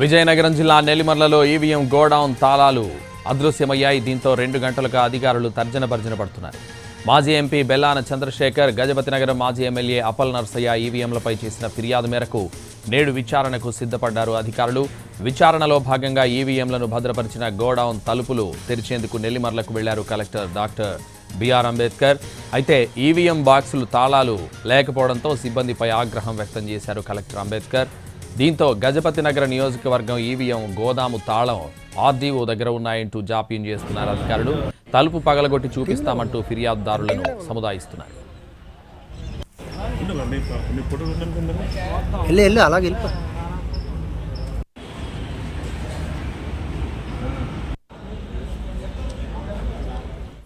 విజయనగరం జిల్లా నెల్లిమర్లలో EVM godown తాళాలు అదృశ్యమయ్యాయి. దీంతో రెండు గంటలుగా అధికారులు తర్జన భర్జన పడుతున్నారు మాజీ ఎంపీ బెల్లాన చంద్రశేఖర్ గజపతి నగరం మాజీ ఎమ్మెల్యే అపల్ నర్సయ్య ఈవీఎంలపై చేసిన ఫిర్యాదు మేరకు నేడు విచారణకు సిద్ధపడ్డారు అధికారులు. విచారణలో భాగంగా ఈవీఎంలను భద్రపరిచిన గోడౌన్ తలుపులు తెరిచేందుకు నెల్లిమర్లకు వెళ్ళారు కలెక్టర్ డాక్టర్ బిఆర్ అంబేద్కర్. అయితే ఈవీఎం బాక్సులు తాళాలు లేకపోవడంతో సిబ్బందిపై ఆగ్రహం వ్యక్తం చేశారు కలెక్టర్ అంబేద్కర్. దీంతో గజపతి నగర నియోజకవర్గం ఈవీఎం గోదాము తాళం ఆర్డీఓ దగ్గర ఉన్నాయంటూ జాప్యం చేస్తున్నారు అధికారులు. తలుపు పగలగొట్టి చూపిస్తామంటూ ఫిర్యాదుదారులను సముదాయిస్తున్నారు.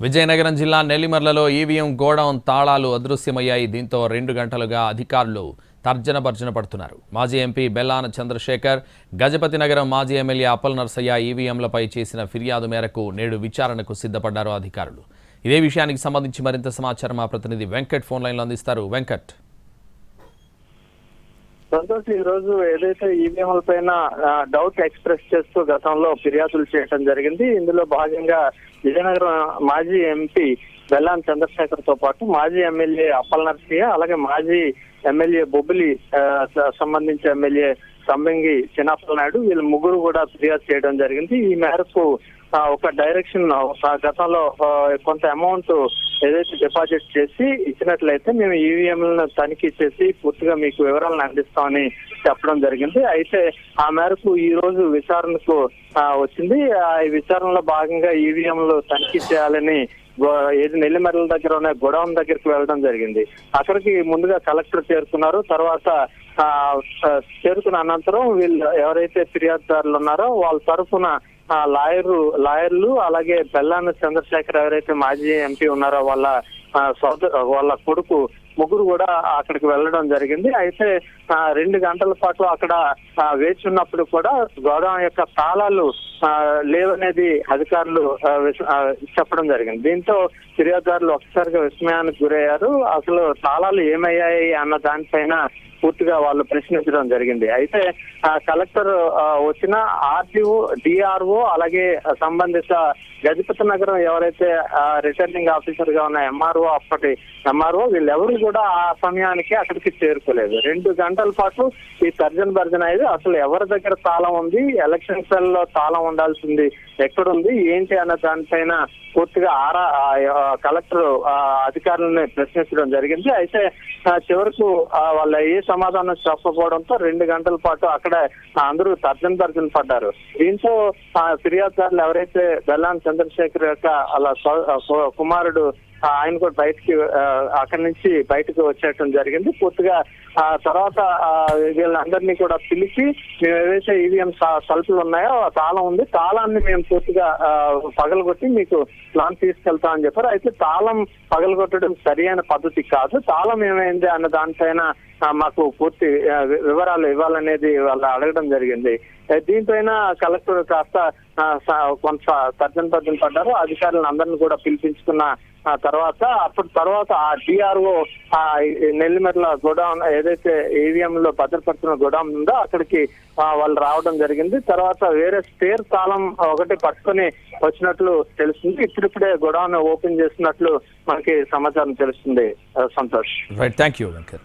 విజయనగరం జిల్లా నెల్లిమర్లలో ఈవీఎం గోడౌన్ తాళాలు అదృశ్యమయ్యాయి. దీంతో రెండు గంటలుగా అధికారులు తర్జన భర్జన పడుతున్నారు. మాజీ ఎంపీ బెల్లాన చంద్రశేఖర్ గజపతి నగరం మాజీ ఎమ్మెల్యే అప్పల్ నర్సయ్య ఈవీఎంలపై చేసిన ఫిర్యాదు మేరకు నేడు విచారణకు సిద్ధపడ్డారు అధికారులు. ఇదే విషయానికి సంబంధించి మరింత సమాచారం మా ప్రతినిధి వెంకట్ ఫోన్ లైన్లో అందిస్తారు. వెంకట్. సంతోష్ ఈ రోజు ఏదైతే ఈవీఎంల పైన డౌట్ ఎక్స్ప్రెస్ చేస్తూ గతంలో ఫిర్యాదులు చేయడం జరిగింది. ఇందులో భాగంగా విజయనగరం మాజీ ఎంపీ బెల్లాన్ చంద్రశేఖర్తో పాటు మాజీ ఎమ్మెల్యే అప్పల నర్సయ్య అలాగే మాజీ ఎమ్మెల్యే బొబ్బిలి సంబంధించి ఎమ్మెల్యే సంబంగి చిన్నప్పల నాయుడు వీళ్ళ ముగ్గురు కూడా ఫిర్యాదు చేయడం జరిగింది. ఈ మేరకు ఒక డైరెక్షన్ గతంలో కొంత అమౌంట్ ఏదైతే డిపాజిట్ చేసి ఇచ్చినట్లయితే మేము ఈవీఎంలను తనిఖీ చేసి పూర్తిగా మీకు వివరాలను అందిస్తామని చెప్పడం జరిగింది. అయితే ఆ మేరకు ఈ రోజు విచారణకు వచ్చింది. ఆ విచారణలో భాగంగా ఈవీఎంలు తనిఖీ చేయాలని ఏది నెల్లిమర్ల దగ్గర ఉన్న గొడవన్ దగ్గరికి వెళ్ళడం జరిగింది. అక్కడికి ముందుగా కలెక్టర్ చేరుకున్నారు. తర్వాత ఆ, చేరుకున్న అనంతరం వీళ్ళు ఎవరైతే ఫిర్యాదుదారులు ఉన్నారో వాళ్ళ తరఫున ఆ లాయర్ లాయర్లు అలాగే బెల్లాన చంద్రశేఖర్ ఎవరైతే మాజీ ఎంపీ ఉన్నారో వాళ్ళ ఆ, సోదరు వాళ్ళ కొడుకు ముగ్గురు కూడా అక్కడికి వెళ్ళడం జరిగింది. అయితే ఆ, రెండు గంటల పాటు అక్కడ వేచి ఉన్నప్పుడు కూడా గోదాం యొక్క తాళాలు ఆ, లేవనేది అధికారులు చెప్పడం జరిగింది. దీంతో ఫిర్యాదుదారులు ఒకసారిగా విస్మయానికి గురయ్యారు. అసలు తాళాలు ఏమయ్యాయి అన్న దానిపైన పూర్తిగా వాళ్ళు ప్రశ్నించడం జరిగింది. అయితే కలెక్టర్ వచ్చిన ఆర్టీఓ డిఆర్ఓ అలాగే సంబంధిత గజపతి నగరం ఎవరైతే రిటర్నింగ్ ఆఫీసర్గా ఉన్న ఎంఆర్ఓ అప్పటి ఎంఆర్ఓ వీళ్ళెవరు కూడా ఆ సమయానికి అక్కడికి చేరుకోలేదు. రెండు గంటల పాటు ఈ తర్జన్ భర్జన అయ్యేది అసలు ఎవరి దగ్గర తాళం ఉంది ఎలక్షన్ సెల్లో తాళం ఉండాల్సింది ఎక్కడుంది ఏంటి అన్న దానిపైన పూర్తిగా ఆరా ఆ, కలెక్టర్ ఆ, అధికారులని ప్రశ్నించడం జరిగింది. అయితే చివరకు ఆ, వాళ్ళ ఏ సమాధానం చెప్పకపోవడంతో రెండు గంటల పాటు అక్కడ అందరూ తర్జన తర్జన పడ్డారు. దీంతో ఆ, ఫిర్యాదుదారులు ఎవరైతే బెల్లాన్ చంద్రశేఖర్ యొక్క అలా కుమారుడు ఆయన కూడా బయటికి అక్కడి నుంచి బయటకు వచ్చేయటం జరిగింది. పూర్తిగా ఆ తర్వాత ఆ, వీళ్ళందరినీ కూడా పిలిచి మేము ఏదైతే ఈవీఎం తలుపులు ఉన్నాయో ఆ తాళం ఉంది. తాళాన్ని మేము పూర్తిగా ఆ, పగలగొట్టి మీకు ప్లాన్ తీసుకెళ్తామని చెప్పారు. అయితే తాళం పగలగొట్టడం సరి అయిన పద్ధతి కాదు. తాళం ఏమైంది అన్న దానిపైన మాకు పూర్తి వివరాలు ఇవ్వాలనేది వాళ్ళు అడగడం జరిగింది. దీనిపైన కలెక్టర్ కాస్త కొంత తర్జన తర్జన పడ్డారు. అధికారులను అందరిని కూడా పిలిపించుకున్న తర్వాత అప్పటి తర్వాత ఆ డిఆర్ఓ ఆ నెల్లిమెర్ల గోడౌన్ ఏదైతే ఏవిఎం లో భద్రపరుచిన గోడౌన్ ఉందో అక్కడికి వాళ్ళు రావడం జరిగింది. తర్వాత వేరే స్పేర్ తాళం ఒకటి పట్టుకొని వచ్చినట్లు తెలుస్తుంది. ఇప్పుడిప్పుడే గోడౌన్ ఓపెన్ చేసినట్లు మనకి సమాచారం తెలుస్తుంది. సంతోష్. Right thank you